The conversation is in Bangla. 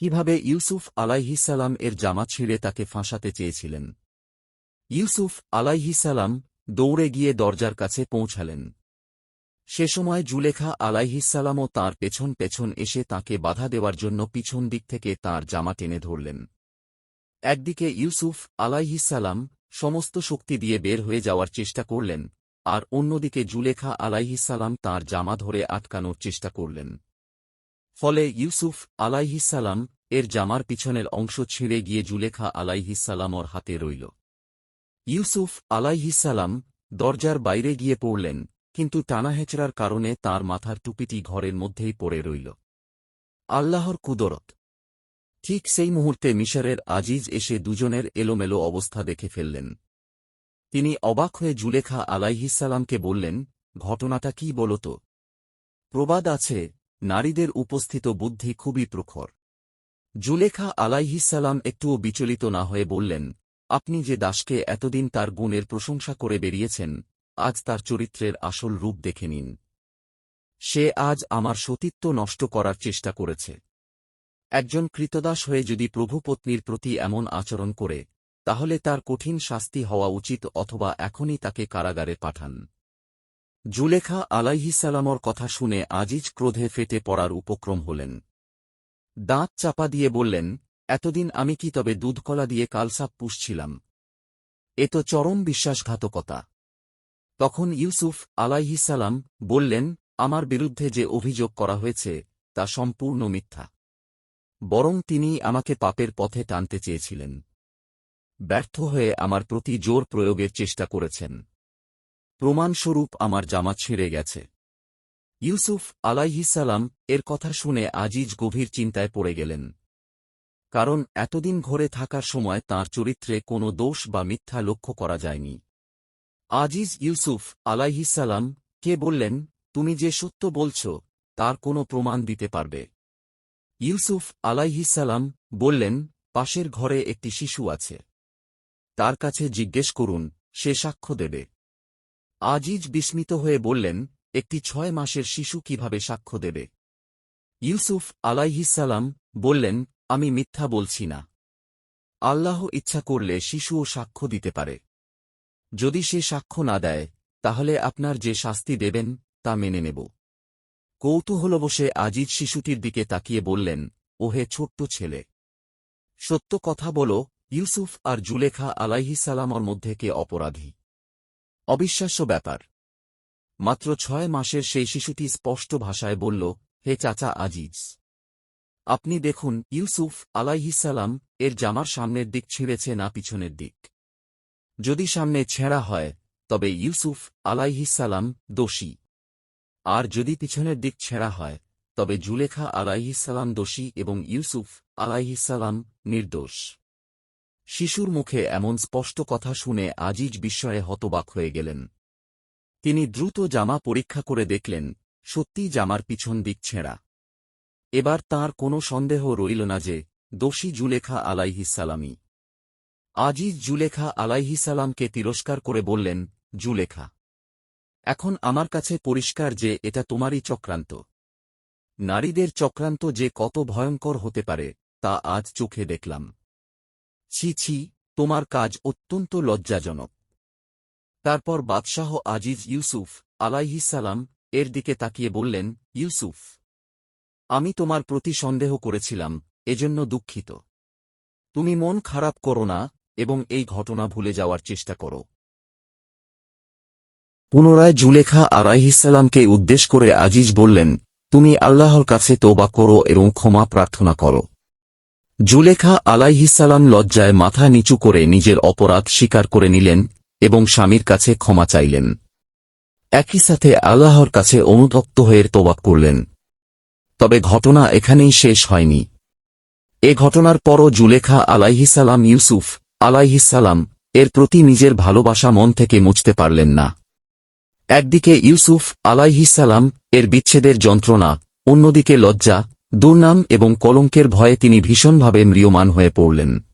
কীভাবে ইউসুফ আলাইহিসালাম এর জামা ছিঁড়ে তাকে ফাঁসাতে চেয়েছিলেন? ইউসুফ আলাইহিসালাম দৌড়ে গিয়ে দরজার কাছে পৌঁছালেন। সে সময় জুলেখা আলাইহিসালামও তাঁর পেছন পেছন এসে তাকে বাধা দেওয়ার জন্য পিছন দিক থেকে তার জামা টেনে ধরলেন। একদিকে ইউসুফ আলাইহিসালাম সমস্ত শক্তি দিয়ে বের হয়ে যাওয়ার চেষ্টা করলেন, আর অন্যদিকে জুলেখা আলাইহিসালাম তার জামা ধরে আটকানোর চেষ্টা করলেন। ফলে ইউসুফ আলাইহিসালাম এর জামার পিছনের অংশ ছিঁড়ে গিয়ে জুলেখা আলাইহিসালামর হাতে রইল। ইউসুফ আলাইহিসালাম দরজার বাইরে গিয়ে পড়লেন, কিন্তু টানাহেচড়ার কারণে তার মাথার টুপিটি ঘরের মধ্যেই পড়ে রইল। আল্লাহর কুদরত। ঠিক সেই মুহূর্তে মিশরের আজিজ এসে দুজনের এলোমেলো অবস্থা দেখে ফেললেন। তিনি অবাক হয়ে জুলেখা আলাইহিসালামকে বললেন, ঘটনাটা কি বলত প্রবাদ আছে নারীদের উপস্থিত বুদ্ধি খুবই প্রখর। জুলেখা আলাইহিসালাম একটুও বিচলিত না হয়ে বললেন, আপনি যে দাসকে এতদিন তার গুণের প্রশংসা করে বেরিয়েছেন, আজ তার চরিত্রের আসল রূপ দেখে নিন। সে আজ আমার সতীত্ব নষ্ট করার চেষ্টা করেছে। একজন কৃতদাস হয়ে যদি প্রভুপত্নীর প্রতি এমন আচরণ করে, তাহলে তার কঠিন শাস্তি হওয়া উচিত অথবা এখনই তাকে কারাগারে পাঠান। জুলেখা আলাইহিসালামর কথা শুনে আজিজ ক্রোধে ফেটে পড়ার উপক্রম হলেন। দাঁত চাপা দিয়ে বললেন, এতদিন আমি কি তবে দুধকলা দিয়ে কালসাপ পুষছিলাম? এ তো চরম বিশ্বাসঘাতকতা। তখন ইউসুফ আলাইহিসালাম বললেন, আমার বিরুদ্ধে যে অভিযোগ করা হয়েছে, তা সম্পূর্ণ মিথ্যা। বরং তিনি আমাকে পাপের পথে টানতে চেয়েছিলেন। ব্যর্থ হয়ে আমার প্রতি জোর প্রয়োগের চেষ্টা করেছেন। প্রমাণস্বরূপ আমার জামা ছিঁড়ে গেছে। ইউসুফ আলাইহিসালাম এর কথা শুনে আজিজ গভীর চিন্তায় পড়ে গেলেন। কারণ এতদিন ঘরে থাকার সময় তার চরিত্রে কোনো দোষ বা মিথ্যা লক্ষ্য করা যায়নি। আজিজ ইউসুফ আলাইহিসালাম কে বললেন, তুমি যে সত্য বলছ, তার কোনো প্রমাণ দিতে পারবে? ইউসুফ আলাইহিসালাম বললেন, পাশের ঘরে একটি শিশু আছে। তার কাছে জিজ্ঞেস করুন, সে সাক্ষ্য দেবে। আজিজ বিস্মিত হয়ে বললেন, একটি ছয় মাসের শিশু কীভাবে সাক্ষ্য দেবে? ইউসুফ আলাইহিসালাম বললেন, আমি মিথ্যা বলছি না। আল্লাহ ইচ্ছা করলে শিশুও সাক্ষ্য দিতে পারে। যদি সে সাক্ষ্য না দেয়, তাহলে আপনার যে শাস্তি দেবেন, তা মেনে নেব। কৌতূহলবশে আজিজ শিশুটির দিকে তাকিয়ে বললেন, ওহে ছোট্ট ছেলে! সত্য কথা বল, ইউসুফ আর জুলেখা আলাইহিসালামর মধ্যে কে অপরাধী? অবিশ্বাস্য ব্যাপার। মাত্র ছয় মাসের সেই শিশুটি স্পষ্ট ভাষায় বলল, হে চাচা আজিজ। আপনি দেখুন, ইউসুফ আলাইহিসালাম এর জামার সামনের দিক ছিঁড়েছে না পিছনের দিক। যদি সামনে ছেঁড়া হয়, তবে ইউসুফ আলাইহিসালাম দোষী। আর যদি পিছনের দিক ছেঁড়া হয়, তবে জুলেখা আলাইহিসালাম দোষী এবং ইউসুফ আলাইহিসালাম নির্দোষ। শিশুর মুখে এমন স্পষ্ট কথা শুনে আজিজ বিস্ময়ে হতবাক হয়ে গেলেন। তিনি দ্রুত জামা পরীক্ষা করে দেখলেন, সত্যি জামার পিছন দিক ছেঁড়া। এবার তার কোনো সন্দেহ রইল না যে, দোষী জুলেখা আলাইহিসালামই আজিজ জুলেখা আলাইহিসালামকে তিরস্কার করে বললেন, জুলেখা, এখন আমার কাছে পরিষ্কার যে এটা তোমারই চক্রান্ত। নারীদের চক্রান্ত যে কত ভয়ঙ্কর হতে পারে, তা আজ চোখে দেখলাম। ছি ছি, তোমার কাজ অত্যন্ত লজ্জাজনক। তারপর বাদশাহ আজিজ ইউসুফ আলাইহিসালাম এর দিকে তাকিয়ে বললেন, ইউসুফ, আমি তোমার প্রতি সন্দেহ করেছিলাম, এজন্য দুঃখিত। তুমি মন খারাপ করো না, এবং এই ঘটনা ভুলে যাওয়ার চেষ্টা করো। পুনরায় জুলেখা আলাইহিসাল্লামকে উদ্দেশ করে আজিজ বললেন, তুমি আল্লাহর কাছে তোবা করো এবং ক্ষমা প্রার্থনা করো। জুলেখা আলাইহিসালাম লজ্জায় মাথা নিচু করে নিজের অপরাধ স্বীকার করে নিলেন এবং স্বামীর কাছে ক্ষমা চাইলেন। একই সাথে আল্লাহর কাছে অনুতপ্ত হয়ে তোবা করলেন। তবে ঘটনা এখানেই শেষ হয়নি। এ ঘটনার পরও জুলেখা আলাইহিসালাম ইউসুফ আলাইহিসাল্লাম এর প্রতি নিজের ভালোবাসা মন থেকে মুছতে পারলেন না। একদিকে ইউসুফ আলাইহিসাল্লাম এর বিচ্ছেদের যন্ত্রণা, অন্যদিকে লজ্জা দুর্নাম এবং কলঙ্কের ভয়ে তিনি ভীষণভাবে ম্রিয়মান হয়ে পড়লেন।